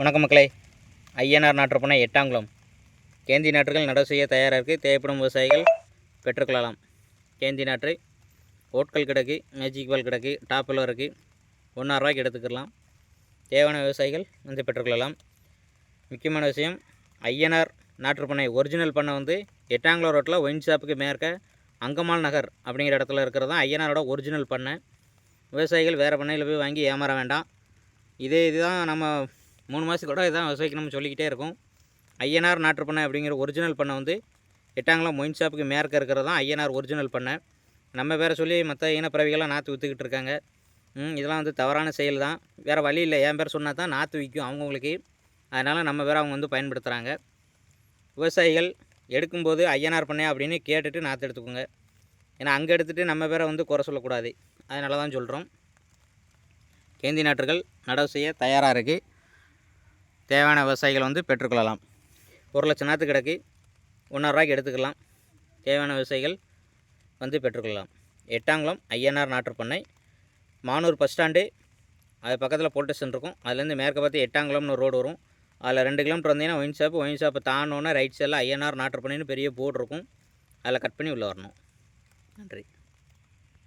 வணக்கம் மக்களே. ஐஎன்ஆர் நாட்டுப்பண்ணை எட்டாங்குளம். கேந்தி நாற்றுகள் நடவு செய்ய தயாராக இருக்குது தேவைப்படும் விவசாயிகள் பெற்றுக்கொள்ளலாம். கேந்தி நாற்று ஓட்கள் கிடக்கு மேஜிக் பால் கிடக்கு டாப்பில் இருக்குது ஒன்றாயிரரூவாய்க்கு எடுத்துக்கலாம் தேவையான விவசாயிகள் வந்து பெற்றுக்கொள்ளலாம். முக்கியமான விஷயம் ஐஎன்ஆர் நாற்றுப்பண்ணை ஒரிஜினல் பண்ணை வந்து எட்டாங்குளம் ரோட்டில் ஒயின் ஷாப்புக்கு மேற்க அங்கமால் நகர் அப்படிங்கிற இடத்துல இருக்கிறது தான் ஐஎன்ஆரோட ஒரிஜினல் பண்ணை. விவசாயிகள் வேறு பண்ணையில் போய் வாங்கி ஏமாற வேண்டாம். இதே இதுதான் நம்ம மூணு மாதத்துக்கு கூட இதான் விவசாயிக்கு நம்ம சொல்லிக்கிட்டே இருக்கும். ஐயனார் நாற்று பண்ணை அப்படிங்கிற ஒரிஜினல் பண்ணை வந்து எட்டாங்குளம் மொயின் ஷாப்புக்கு மேற்க இருக்கிறது தான் ஐயனார் ஒரிஜினல் பண்ணை. நம்ம வேறு சொல்லி மற்ற இனப்பறவைகள்லாம் நாற்று விற்றுக்கிட்டு இருக்காங்க. ம், இதெல்லாம் வந்து தவறான செயல் தான். வேறு வழி இல்லை. என் பேர் சொன்னால் தான் நாற்று விற்கும் அவங்கவுங்களுக்கு. அதனால் நம்ம பேர் அவங்க வந்து பயன்படுத்துகிறாங்க விவசாயிகள் எடுக்கும்போது ஐயனார் பண்ணை அப்படின்னு கேட்டுட்டு நாற்று எடுத்துக்கோங்க. ஏன்னா அங்கே எடுத்துகிட்டு நம்ம பேரை வந்து குறை சொல்லக்கூடாது. அதனால தான் சொல்கிறோம் கேந்தி நாற்றுகள் நடவு செய்ய தயாராக இருக்குது தேவையான விவசாயிகள் வந்து பெற்றுக்கொள்ளலாம். ஒரு லட்சம் நாற்று கிடக்கு. ஒன்றாயிரூவாய்க்கு எடுத்துக்கலாம். தேவையான விவசாயிகள் வந்து பெற்றுக்கொள்ளலாம். எட்டாங்குளம் ஐஎன்ஆர் நாற்றுப்பண்ணை மானூர் பஸ் ஸ்டாண்டு. அது பக்கத்தில் போலீஸ் ஸ்டேஷன் இருக்கும். அதுலேருந்து மேற்க பார்த்து எட்டாங்குளம்னு ஒரு ரோடு வரும். அதில் ரெண்டு கிலோமீட்டர் வந்தீங்கன்னா ஒயின் ஷாப் ஒயின் ஷாப்பை தாண்டோன்னே ரைட் சைடில் ஐஎன்ஆர் நாற்றுப்பண்ணைன்னு பெரிய போர்டு இருக்கும். அதில் கட் பண்ணி உள்ளே வரணும். நன்றி.